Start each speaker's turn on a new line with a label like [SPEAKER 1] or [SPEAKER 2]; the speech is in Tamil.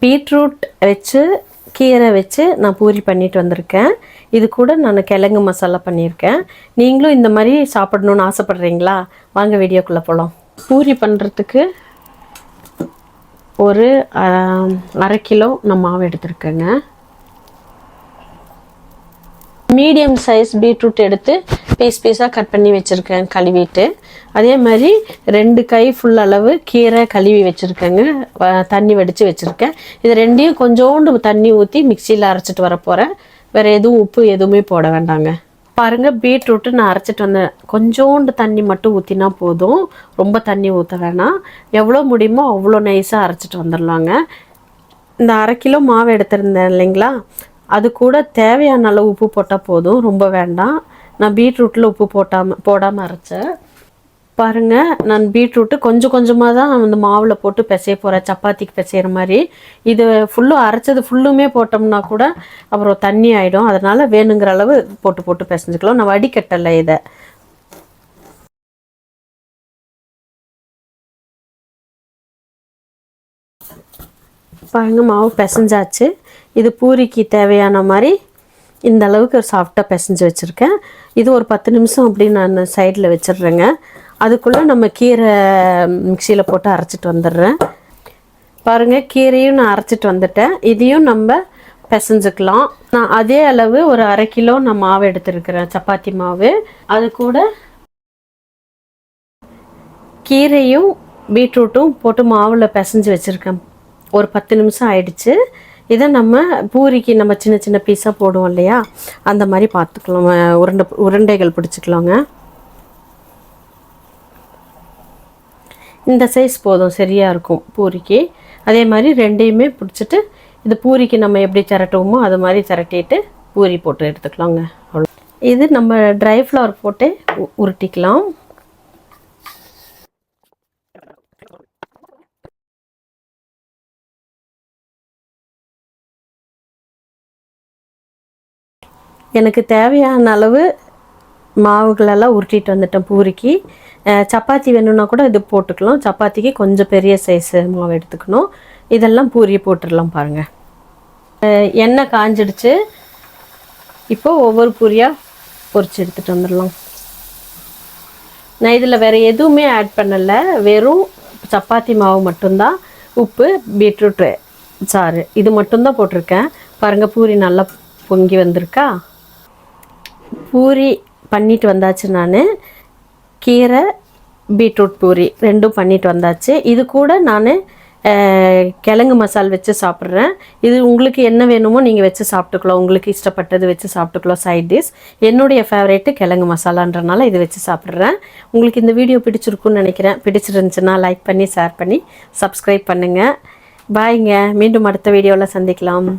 [SPEAKER 1] பீட்ரூட் வச்சு கீரை வச்சு நான் பூரி பண்ணிட்டு வந்திருக்கேன். இது கூட நான் கிழங்கு மசாலா பண்ணியிருக்கேன். நீங்களும் இந்த மாதிரி சாப்பிடணுன்னு ஆசைப்படுறீங்களா? வாங்க வீடியோக்குள்ளே போகலாம் பூரி பண்ணுறதுக்கு ஒரு அரை கிலோ நான் மாவு எடுத்திருக்கேங்க. மீடியம் சைஸ் பீட்ரூட் எடுத்து பீஸ் பீஸாக கட் பண்ணி வச்சுருக்கேன் கழுவிட்டு. அதே மாதிரி ரெண்டு கை ஃபுல் அளவு கீரை கழுவி வச்சுருக்கேங்க. வ- தண்ணி வடித்து வச்சுருக்கேன். இது ரெண்டையும் கொஞ்சோண்டு தண்ணி ஊற்றி மிக்சியில் அரைச்சிட்டு வர போகிறேன் வேறு எதுவும் உப்பு எதுவுமே போட வேண்டாங்க. பாருங்கள் பீட்ரூட்டு நான் அரைச்சிட்டு வந்தேன் கொஞ்சோண்டு தண்ணி மட்டும் ஊற்றினா போதும். ரொம்ப தண்ணி ஊற்ற வேணாம். எவ்வளோ முடியுமோ அவ்வளோ நைஸாக அரைச்சிட்டு வந்துடலாங்க. இந்த அரை கிலோ மாவு எடுத்திருந்தேன் இல்லைங்களா? அது கூட தேவையான அளவு உப்பு போட்டால் போதும். ரொம்ப வேண்டாம். நான் பீட்ரூட்டில் உப்பு போட்டாமல் போடாமல் அரைச்சேன் பாருங்கள் நான் பீட்ரூட்டு கொஞ்சம் கொஞ்சமாக தான் அந்த மாவில் போட்டு பிசைய போகிறேன் சப்பாத்திக்கு பிசைகிற மாதிரி. இது ஃபுல்லும் அரைச்சது ஃபுல்லுமே போட்டோம்னா கூட அப்புறம் தண்ணி ஆகிடும் அதனால் வேணுங்கிற அளவு போட்டு போட்டு பிசைஞ்சுக்கலாம். நான் வடிகட்டலை இதை. பாருங்க மாவு பிசைஞ்சாச்சு. இது பூரிக்கு தேவையான மாதிரி இந்த அளவுக்கு சாஃப்டாக பிசைஞ்சு வச்சுருக்கேன். இது ஒரு பத்து நிமிஷம் அப்படி நான் சைடில் வச்சிடுறேங்க. அதுக்குள்ளே நம்ம கீரை மிக்சியில் போட்டு அரைச்சிட்டு வந்துடுறேன். பாருங்கள் கீரையும் நான் அரைச்சிட்டு வந்துட்டேன். இதையும் நம்ம பிசைஞ்சுக்கலாம். நான் அதே அளவு ஒரு அரை கிலோ நான் மாவு எடுத்துருக்கிறேன் சப்பாத்தி மாவு. அது கூட கீரையும் பீட்ரூட்டும் போட்டு மாவில் பிசைஞ்சு வச்சுருக்கேன். ஒரு பத்து நிமிஷம் ஆயிடுச்சு. இதை நம்ம பூரிக்கு நம்ம சின்ன சின்ன பீஸாக போடுவோம் இல்லையா? அந்த மாதிரி பார்த்துக்கலாம். உருண்டை உருண்டைகள் பிடிச்சிக்கலாங்க. இந்த சைஸ் போதும் சரியாக இருக்கும் பூரிக்கு. அதே மாதிரி ரெண்டையுமே பிடிச்சிட்டு இது பூரிக்கு நம்ம எப்படி திரட்டுவோமோ அது மாதிரி திரட்டிட்டு பூரி போட்டு எடுத்துக்கலாங்க. அவ்வளோ இது நம்ம ட்ரை ஃப்ளவர் போட்டு உ- உருட்டிக்கலாம். எனக்கு தேவையான அளவு மாவுகளெல்லாம் உருட்டிட்டு வந்துட்டேன் பூரிக்கு. சப்பாத்தி வேணும்னா கூட இது போட்டுக்கலாம். சப்பாத்திக்கு கொஞ்சம் பெரிய சைஸு மாவு எடுத்துக்கணும். இதெல்லாம் பூரி போட்டுடலாம் பாருங்கள் எண்ணெய் காஞ்சிடுச்சு. இப்போ ஒவ்வொரு பூரியாக பொறிச்சு எடுத்துகிட்டு வந்துடலாம். நான் இதில் வேறு எதுவுமே ஆட் பண்ணலை. வெறும் சப்பாத்தி மாவு மட்டும்தான். உப்பு பீட்ரூட்டு சாறு. இது மட்டும்தான் போட்டிருக்கேன். பாருங்கள் பூரி நல்லா பொங்கி வந்திருக்கா? பூரி பண்ணிட்டு வந்தாச்சு நான். கீரை பீட்ரூட் பூரி ரெண்டும் பண்ணிட்டு வந்தாச்சு. இது கூட நான் கிழங்கு மசால் வச்சு சாப்பிட்றேன். இது உங்களுக்கு என்ன வேணுமோ நீங்கள் வச்சு சாப்பிட்டுக்கலாம். உங்களுக்கு இஷ்டப்பட்டது வச்சு சாப்பிட்டுக்கலாம் சைட் டிஷ் என்னுடைய ஃபேவரேட்டு கிழங்கு மசாலான்றனால இது வச்சு சாப்பிட்றேன். உங்களுக்கு இந்த வீடியோ பிடிச்சிருக்குன்னு நினைக்கிறேன். பிடிச்சிருந்துச்சுன்னா லைக் பண்ணி ஷேர் பண்ணி சப்ஸ்கிரைப் பண்ணுங்கள் பாய்ங்க மீண்டும் அடுத்த வீடியோவில் சந்திக்கலாம்.